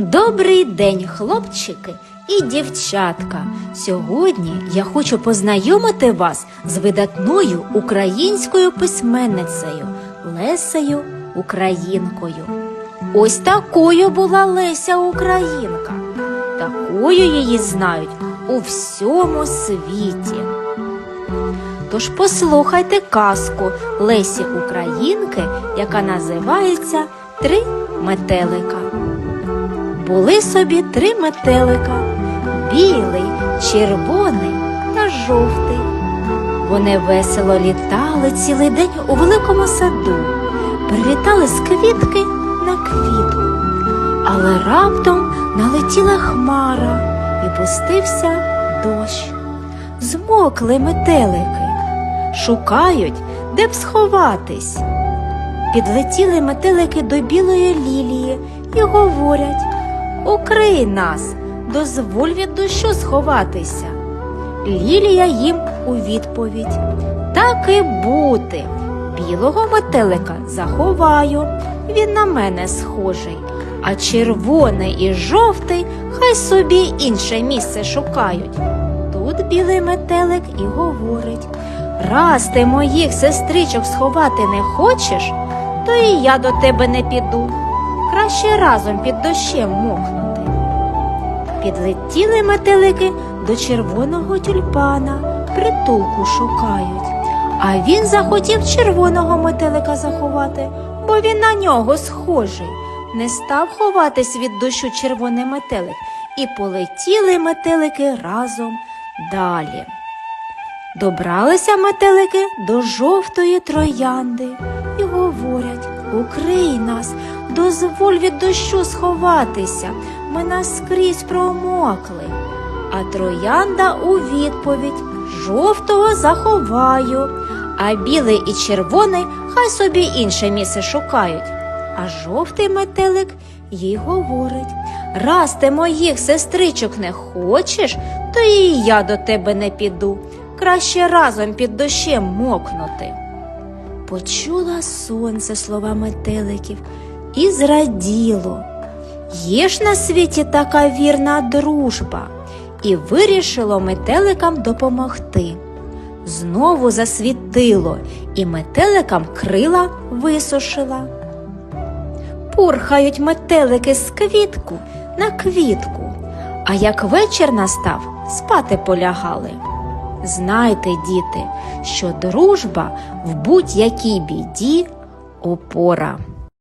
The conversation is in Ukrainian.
Добрий день, хлопчики і дівчатка. Сьогодні я хочу познайомити вас з видатною українською письменницею Лесею Українкою. Ось такою була Леся Українка. Такою її знають у всьому світі. Тож послухайте казку Лесі Українки, яка називається Три метелика. Були собі три метелика білий, червоний та жовтий. Вони весело літали цілий день у великому саду, прилітали з квітки на квітку. Але раптом налетіла хмара і пустився дощ. Змокли метелики, шукають, де б сховатись. Підлетіли метелики до білої лілії і говорять Укрий нас, дозволь від дощу сховатися. Лілія їм у відповідь Так і бути. Білого метелика заховаю, він на мене схожий, а червоний і жовтий хай собі інше місце шукають. Тут білий метелик і говорить Раз ти моїх сестричок сховати не хочеш, то і я до тебе не піду. Краще разом під дощем мокнути. Підлетіли метелики до червоного тюльпана, притулку шукають. А він захотів червоного метелика заховати, бо він на нього схожий. Не став ховатись від дощу червоний метелик, і полетіли метелики разом далі. Добралися метелики до жовтої троянди і говорять Укрий нас, дозволь від дощу сховатися, ми наскрізь промокли. А троянда у відповідь жовтого заховаю, а білий і червоний хай собі інше місце шукають. А жовтий метелик їй говорить Раз ти моїх сестричок не хочеш, то і я до тебе не піду. Краще разом під дощем мокнути. Почула сонце слова метеликів і зраділо. Є ж на світі така вірна дружба, і вирішило метеликам допомогти. Знову засвітило, і метеликам крила висушила. Пурхають метелики з квітку на квітку, а як вечір настав, спати полягали. Знайте, діти, що дружба в будь-якій біді опора.